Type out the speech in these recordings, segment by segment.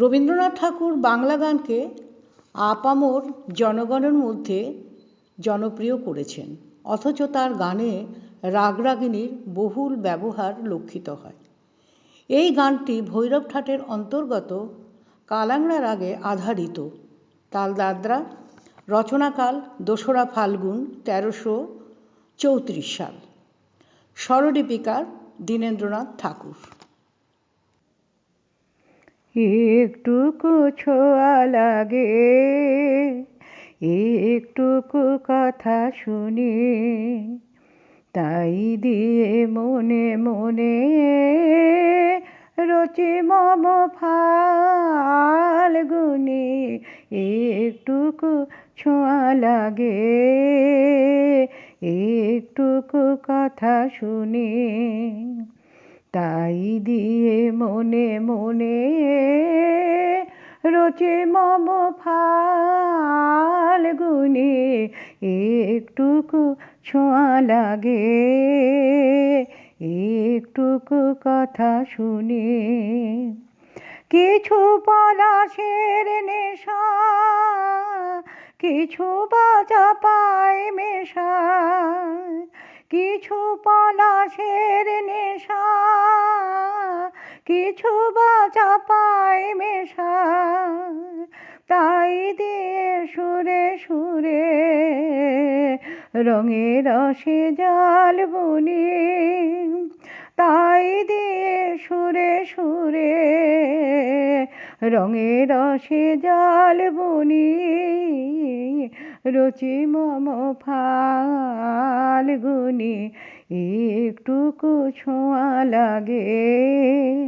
রবীন্দ্রনাথ ঠাকুর বাংলা গানকে আপামর জনগণের মধ্যে জনপ্রিয় করেছেন, অথচ তার গানে রাগরাগিনীর বহুল ব্যবহার লক্ষিত হয়। এই গানটি ভৈরব ঠাটের অন্তর্গত কালাংড়া রাগে আধারিত। তাল দাদরা রচনাকাল, দোসরা ফাল্গুন, তেরোশো চৌত্রিশ সাল। স্বরলিপিকার দীনেন্দ্রনাথ ঠাকুর। একটুকু ছোঁয়া লাগে। একটুকু কথা শুনি। তাই দিয়ে মনে মনে রচি মম ফাল্গুনি। একটুকু ছোঁয়া লাগে। একটুকু কথা শুনি। তাই দিয়ে মনে মনে রচে মম ফাল্গুনি একটুকু ছোঁয়া লাগে, একটুকু কথা শুনে। কিছু পলাশের নেশা, কিছু বাজা পায় মেশা, কিছু পলাশের নেশা মেশা তাই দিয়ে সুরে সুরে রঙে রসে জাল বুনি। তাই দিয়ে সুরে সুরে রঙে রসে জাল বুনি। রচি মম ফাল্গুনি, একটুকু ছোঁয়া লাগে।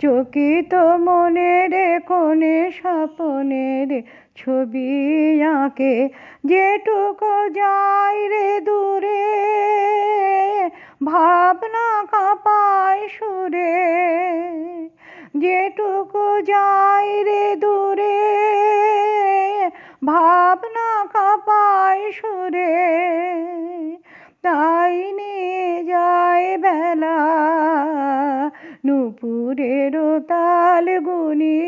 চকিত মনের কোণে স্বপনের ছবি আঁকে যেটুকু যাই রে দূরে। ভাবনা কাঁপায় সুরে, যেটুকু যাই রে দূরে। ভাবনা কাঁপায় সুরে, তাই নিয়ে নুপুরের তাল গুনি,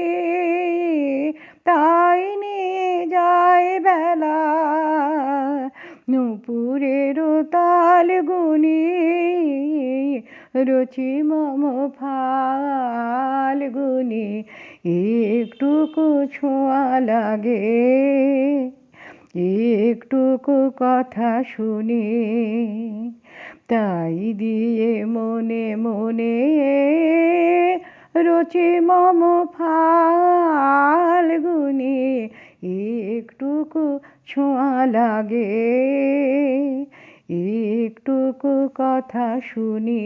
তাই নিয়ে যায় বেলা। নুপুরের তাল গুনি, রচি মম ফাল্গুনি একটুকু ছোঁয়া লাগে, একটুকু কথা শুনি। তাই দিয়ে মনে মনে রচি মম ফাল্গুনি একটুকু ছোঁয়া লাগে। একটুকু কথা শুনি।